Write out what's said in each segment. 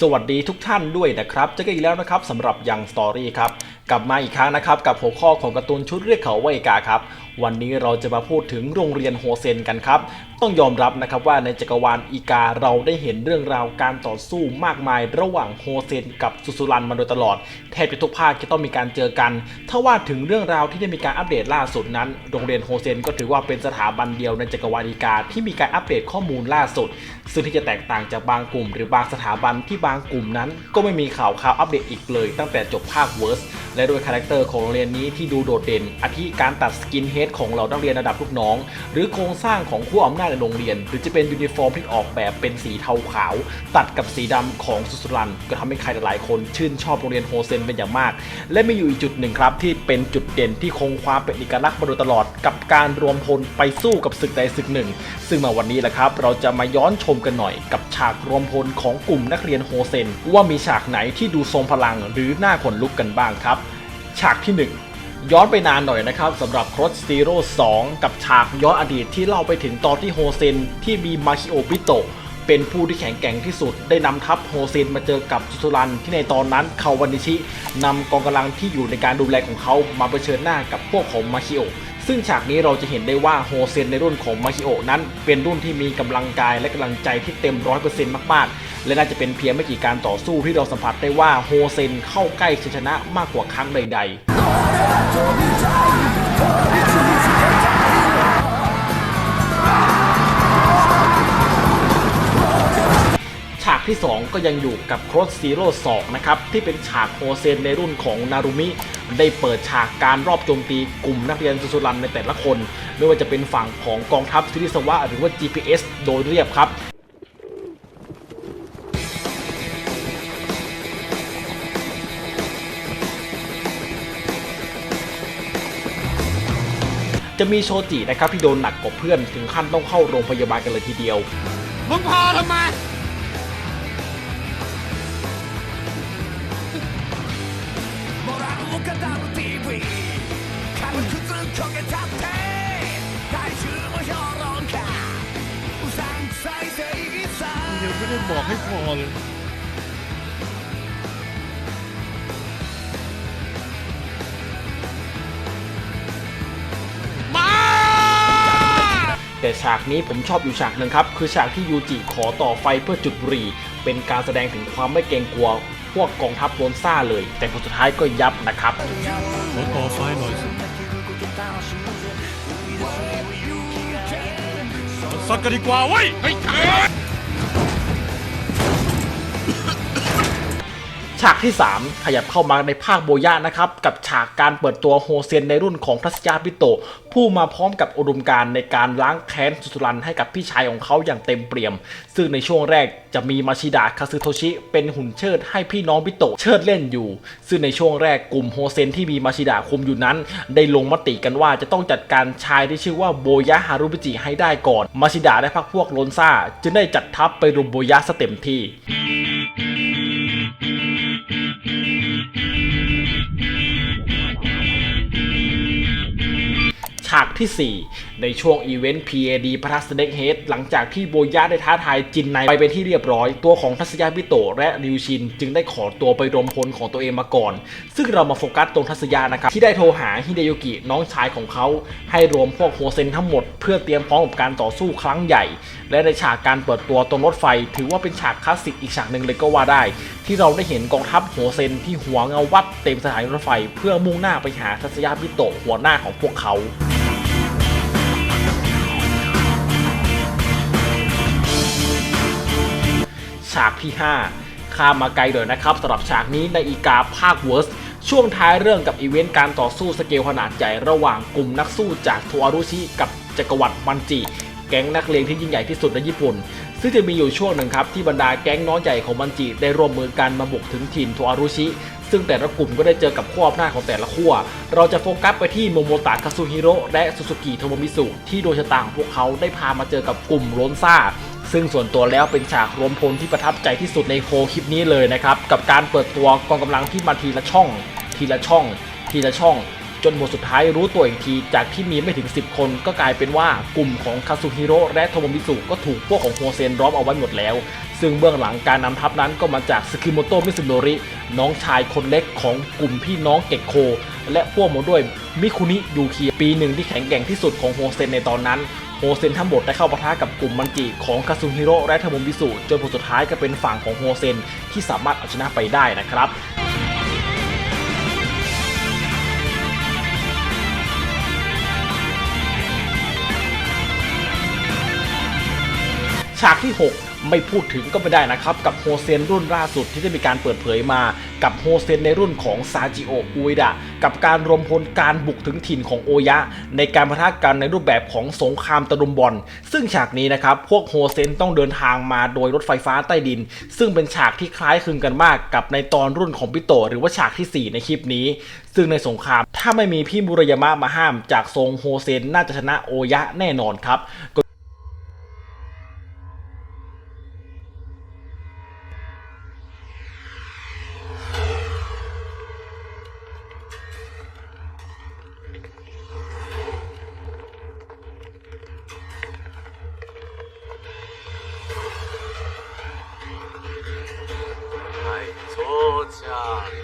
สวัสดีทุกท่านด้วยนะครับเจอกันอีกแล้วนะครับสำหรับยังสตอรี่ครับ กลับมาอีกครั้งนะครับกับหัวข้อของการ์ตูนชุดเรียกเขาว่าเอกาครับวันนี้เราจะมาพูดถึงโรงเรียนโฮเซนกันครับ ต้องยอมรับนะครับว่าในจักรวาลอีกาเราได้เห็นเรื่องราวการต่อสู้มากมาย ระหว่างโฮเซนกับสุสุรันมาโดยตลอด แทบจะทุกภาคจะต้องมีการเจอกัน ถ้าว่าถึงเรื่องราวที่ได้มีการอัปเดตล่าสุดนั้น โรงเรียนโฮเซนก็ถือว่าเป็นสถาบันเดียวในจักรวาลอีกาที่มีการอัปเดตข้อมูลล่าสุด ซึ่งที่จะแตกต่างจากบางกลุ่ม หรือบางสถาบันที่บางกลุ่มนั้น ก็ไม่มีข่าวข่าวอัปเดตอีกเลย ตั้งแต่จบภาคเวิร์สและโดยคาแรคเตอร์ของโรงเรียนนี้ที่ดูโดดเด่นอาทิการตัดสกินเฮดของเรานักเรียนระดับลูกน้อง หรือโครงสร้างของขั้วอำนาจในโรงเรียน หรือจะเป็นยูนิฟอร์มที่ออกแบบเป็นสีเทาขาว ตัดกับสีดำของสุสรัน ก็ทำให้ใครหลายคนชื่นชอบโรงเรียนโฮเซนเป็นอย่างมาก และมีอยู่อีกจุดหนึ่งครับที่เป็นจุดเด่นที่คงความเป็นเอกลักษณ์มาโดยตลอด กับการรวมพลไปสู้กับศึกใดศึกหนึ่ง ซึ่งมาวันนี้แหละครับ เราจะมาย้อนชมกันหน่อย กับฉากรวมพลของกลุ่มนักเรียนโฮเซน ว่ามีฉากไหนที่ดูทรงพลังหรือน่าขนลุกกันบ้างครับ ฉากที่ 1 ย้อนไปนานหน่อยนะครับสำหรับครอสซีโร่2กับฉากย้อนอดีตที่เล่าไปถึงตอนที่โฮเซนที่มีมาคิโอบิโตเป็นผู้ที่แข็งแกร่งที่สุด ได้นำทัพโฮเซนมาเจอกับจุสุรันที่ในตอนนั้นคาวานิชินำกองกำลังที่อยู่ในการดูแลของเขามาเผชิญหน้ากับพวกของมาคิโอ ซึ่งฉากนี้เราจะเห็นได้ว่าโฮเซนในรุ่นของมาคิโอนั้นเป็นรุ่นที่มีกำลังกายและกำลังใจที่เต็มร้อยเปอร์เซ็นต์มากๆ และน่าจะเป็นเพียงไม่กี่การต่อสู้ที่เราสัมผัสได้ว่าโฮเซนเข้าใกล้ชัยชนะมากกว่าครั้งใด ๆ ที่ 2 ก็ยังอยู่กับโครสซีโร่2นะครับ ที่เป็นฉากโฮเซนในรุ่นของนารุมิ ได้เปิดฉากการรอบโจมตีกลุ่มนักเรียนสุสุรันในแต่ละคน ไม่ว่าจะเป็นฝั่งของกองทัพซิริสวะหรือว่า GPS โดยเรียบครับจะมีโชจินะครับที่โดนหนักกว่าเพื่อนถึงขั้นต้องเข้าโรงพยาบาลกันเลยทีเดียว มึงพอทำไม ยังไม่ได้บอกให้พอเลยมาแต่ฉากนี้ผมชอบอยู่ฉากหนึ่งครับ คือฉากที่ยูจิขอต่อไฟเพื่อจุดบุหรี่ เป็นการแสดงถึงความไม่เกรงกลัว พวกกองทัพโดนซ่าเลย แต่ผลสุดท้ายก็ยับนะครับ ขอต่อไฟหน่อยสิ สักกันดีกว่าเว้ย เฮ้ย ฉากที่ 3 ขยับเข้ามาในภาคโบยะนะครับ กับฉากการเปิดตัวโฮเซนในรุ่นของทัศยาปิโต ผู้มาพร้อมกับอุดมการณ์ในการล้างแค้นสุสุรันให้กับพี่ชายของเขาอย่างเต็มเปี่ยม ซึ่งในช่วงแรกจะมีมาชิดะคาซึโทชิ เป็นหุ่นเชิดให้พี่น้องปิโตเชิดเล่นอยู่ ซึ่งในช่วงแรกกลุ่มโฮเซนที่มีมาชิดะคุมอยู่นั้น ได้ลงมติกันว่าจะต้องจัดการชายที่ชื่อว่าโบยะฮารุบิจิให้ได้ก่อน มาชิดะได้พักพวกโลนซ่า จึงได้จัดทัพไปรุมโบยะสเต็มที่ ที่ 4 ในช่วงอีเวนต์ PAD พระทัศเน็กเฮดหลังจากที่โบยะได้ท้าทายจินไนไปเป็นที่เรียบร้อย ตัวของทัศยาบิโตและริวชิน จึงได้ขอตัวไปรวมพลของตัวเองมาก่อน ซึ่งเรามาโฟกัสตรงทัศยานะครับที่ได้โทรหาฮิเดโยกิน้องชายของเขาให้รวมพวกโฮเซนทั้งหมด เพื่อเตรียมพร้อมกับการต่อสู้ครั้งใหญ่ และในฉากการเปิดตัวตรงรถไฟ ถือว่าเป็นฉากคลาสสิกอีกฉากหนึ่งเลยก็ว่าได้ ที่เราได้เห็นกองทัพโฮเซนที่หัวเงาวับเต็มสถานีรถไฟ เพื่อมุ่งหน้าไปหาทัศยาบิโตหัวหน้าของพวกเขาากที่ 5 ข้ามมาไกลเลยนะครับสำหรับฉากนี้ในอีกาภาคเวิร์สช่วงท้ายเรื่องกับอีเวนต์การต่อสู้สเกลขนาดใหญ่ระหว่างกลุ่มนักสู้จากทอารุชิกับจักรวรรดิมันจิแก๊งนักเลงที่ยิ่งใหญ่ที่สุดในญี่ปุ่น ซึ่งจะมีอยู่ช่วงหนึ่งครับที่บรรดาแก๊งน้องใหญ่ของมันจิได้ร่วมมือกันมาบุกถึงถิ่นทอารุชิ ซึ่งแต่ละกลุ่มก็ได้เจอกับขั้วอำนาจของแต่ละขั้ว เราจะโฟกัสไปที่โมโมตะคาซุฮิโร่และซูซูกิโทโมมิสุที่โดยชะตาของพวกเขาได้พามาเจอกับกลุ่มโรนซ่า ซึ่งส่วนตัวแล้วเป็นฉากรวมพลที่ประทับใจที่สุดในโคคลิปนี้เลยนะครับ กับการเปิดตัวกองกำลังที่มาทีละช่อง ทีละช่อง ทีละช่อง จนหมดสุดท้ายรู้ตัวอีกทีจากที่มีไม่ถึง 10 คนก็กลายเป็นว่ากลุ่มของคาซุฮิโร่และโทโมมิสุก็ถูกพวกของโฮเซนล้อมเอาไว้หมดแล้ว ซึ่งเบื้องหลังการนำทัพนั้นก็มาจากสกิโมโตะมิซุโนริน้องชายคนเล็กของกลุ่มพี่น้องเก็กโค และพ่วงมาด้วยมิคุนิยูเคียปีหนึ่งที่แข็งแกร่งที่สุดของโฮเซนในตอนนั้น โฮเซนทั้งหมดได้เข้าปะทะกับกลุ่มมันจิของคาซุฮิโร่และเทมุมบิสุจนผลสุดท้ายก็เป็นฝั่งของโฮเซนที่สามารถเอาชนะไปได้นะครับ ฉากที่ 6 ไม่พูดถึงก็ไม่ได้นะครับ กับโฮเซนรุ่นล่าสุดที่ได้มีการเปิดเผยมากับโฮเซนในรุ่นของซาจิโออุยดะกับการรวมพลการบุกถึงถิ่นของโอยะ ในการปะทะกันในรูปแบบของสงครามตะลุมบอล ซึ่งฉากนี้นะครับ พวกโฮเซนต้องเดินทางมาโดยรถไฟฟ้าใต้ดิน ซึ่งเป็นฉากที่คล้ายคลึงกันมากกับในตอนรุ่นของปิโต หรือว่าฉากทีสี่ 4 ในคลิปนี้ ซึ่งในสงครามถ้าไม่มีพี่มุรยามะมาห้าม จากทรงโฮเซนน่าจะชนะโอยะแน่นอนครับ Oh.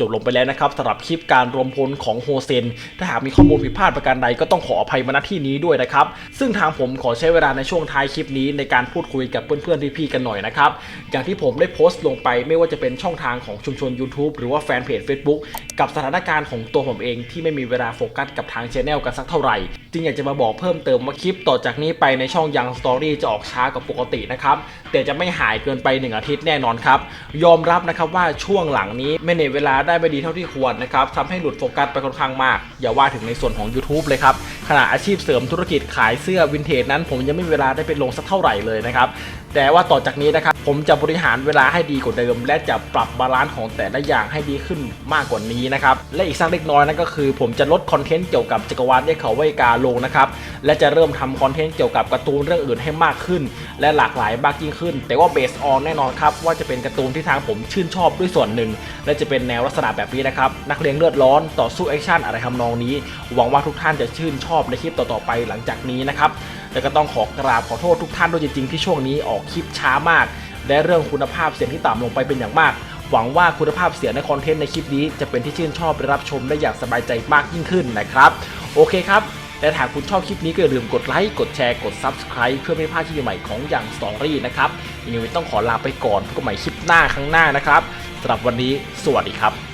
จบลงไปแล้วนะครับสำหรับคลิปการรวมพลของโฮเซน ถ้าหากมีข้อมูลผิดพลาดประการใดก็ต้องขออภัยมาณที่นี้ด้วยนะครับ ซึ่งทางผมขอใช้เวลาในช่วงท้ายคลิปนี้ในการพูดคุยกับเพื่อนๆพี่ๆกันหน่อยนะครับ อย่างที่ผมได้โพสต์ลงไปไม่ว่าจะเป็นช่องทางของชุมชน YouTube หรือว่าแฟนเพจ Facebook กับสถานการณ์ของตัวผมเองที่ไม่มีเวลาโฟกัสกับทางช anel กันสักเท่าไหร่จึงอยากจะมาบอกเพิ่มเติมว่าคลิปต่อจากนี้ไปในช่องยังสตอรี่จะออกช้ากว่าปกตินะครับแต่จะไม่หายเกินไปหนึ่งอาทิตย์แน่นอนครับยอมรับนะครับว่าช่วงหลังนี้ไม่เนเวลาได้ไม่ดีเท่าที่ควรนะครับทำให้หลุดโฟกัสไปค่อนข้างมาก อย่าว่าถึงในส่วนของ YouTube เลยครับ ขณะอาชีพเสริมธุรกิจขายเสื้อวินเทจนั้น ผมยังไม่มีเวลาได้ไปลงสักเท่าไหร่เลยนะครับแต่ว่าต่อจากนี้นะครับผมจะบริหารเวลาให้ดีกว่าเดิม และจะปรับบาลานซ์ของแต่ละอย่างให้ดีขึ้นมากกว่านี้นะครับและอีกสักเล็กน้อยนั่นก็คือ ผมจะลดคอนเทนต์เกี่ยวกับจักรวาลเรียกเขาวยกาลงนะครับและจะเริ่มทำคอนเทนต์เกี่ยวกับการ์ตูนเรื่องอื่นให้มากขึ้น และหลากหลายมากยิ่งขึ้น แต่ว่าเบสออนแน่นอนครับว่าจะเป็นการ์ตูนที่ทางผมชื่นชอบด้วยส่วนหนึ่ง และจะเป็นแนวลักษณะแบบนี้นะครับนักเลงเลือดร้อนต่อสู้แอคชั่นอะไรทำนองนี้ หวังว่าทุกท่านจะชื่นชอบในคลิปต่อๆไปหลังจากนี้นะครับแต่ก็ต้องขอกราบขอโทษทุกท่านด้วยจริงๆที่ช่วงนี้ออกคลิปช้ามาก และเรื่องคุณภาพเสียงที่ต่ำลงไปเป็นอย่างมาก หวังว่าคุณภาพเสียงในคอนเทนต์ในคลิปนี้จะเป็นที่ชื่นชอบและรับชมได้อย่างสบายใจมากยิ่งขึ้นนะครับ โอเคครับและถ้าคุณชอบคลิปนี้ก็อย่าลืมกดไลค์ กดแชร์ กด Subscribe เพื่อไม่พลาดคลิปใหม่ของอย่างสตอรี่นะครับยังไงต้องขอลาไปก่อนพบกันใหม่คลิปหน้าครั้งหน้านะครับสำหรับวันนี้สวัสดีครับ